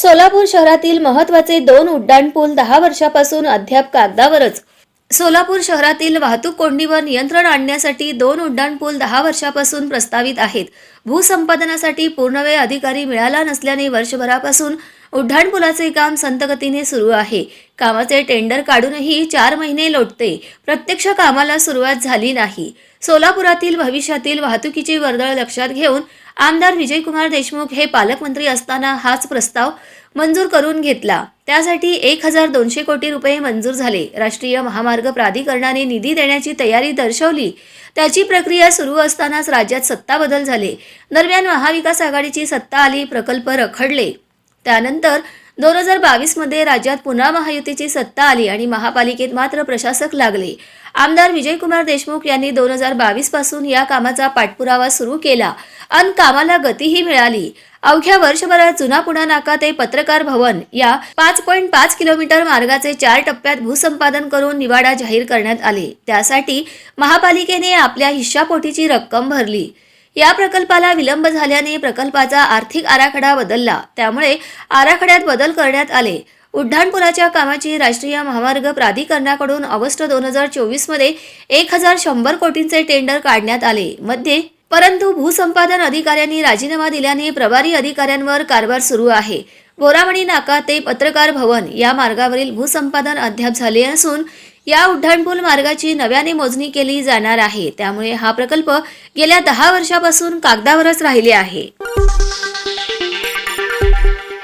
सोलापूर शहरातील महत्त्वाचे दोन उड्डाणपूल दहा वर्षापासून अद्याप कागदावरच. सोलापूर शहरातील वाहतूक कोंडीवर नियंत्रण आणण्यासाठी दोन उड्डाणपूल दहा वर्षापासून प्रस्तावित आहेत. भूसंपादनासाठी पूर्णवेळ अधिकारी मिळाला नसल्याने वर्षभरापासून उड्डाणपुलाचे काम संतगतीने सुरू आहे. कामाचे टेंडर काढूनही चार महिने लोटते. प्रत्यक्ष कामाला सुरुवात झाली नाही. सोलापुरातील भविष्यातील वाहतुकीची वर्दळ लक्षात घेऊन आमदार विजयकुमार देशमुख हे पालकमंत्री असताना हाच प्रस्ताव मंजूर करून घेतला. त्यासाठी एक हजार दोनशे कोटी रुपये मंजूर झाले. राष्ट्रीय महामार्ग प्राधिकरणाने निधी देण्याची तयारी दर्शवली. त्याची प्रक्रिया सुरू असतानाच राज्यात सत्ता बदल झाले. दरम्यान महाविकास आघाडीची सत्ता आली प्रकल्प रखडले. त्यानंतर दोन हजार बावीसमध्ये राज्यात पुन्हा महायुतीची सत्ता आली आणि महापालिकेत मात्र प्रशासक लागले. आमदार विजयकुमार देशमुख यांनी दोन हजार बावीसपासून या कामाचा पाठपुरावा सुरू केला. अन कामाला गतीही मिळाली. अवघ्या वर्षभरात जुना पुणा नाका ते पत्रकार भवन या पाच पॉईंट पाच किलोमीटर मार्गाचे चार टप्प्यात भूसंपादन करून निवाडा जाहीर करण्यात आले. त्यासाठी महापालिकेने आपल्या हिश्शापोटीची रक्कम भरली. या प्रकल्पाला विलंब झाल्याने प्रकल्पाचा आर्थिक आराखडा बदलला. त्यामुळे आराखड्यात बदल करण्यात आले. उड्डाणपुलाच्या कामाची राष्ट्रीय महामार्ग प्राधिकरणाकडून ऑगस्ट दोन हजार चोवीसमध्ये एक हजार शंभर कोटींचे टेंडर काढण्यात आले. मध्ये परंतु भूसंपादन अधिकाऱ्यांनी राजीनामा दिल्याने प्रभारी अधिकाऱ्यांवर कारभार सुरू आहे. बोरामणी नाका ते पत्रकार भवन या मार्गावरील भूसंपादन अद्याप झाले असून या उड्डाणपूल मार्गाची नव्याने मोजणी केली जाणार आहे. त्यामुळे हा प्रकल्प गेल्या दहा वर्षापासून कागदावरच राहिले आहे.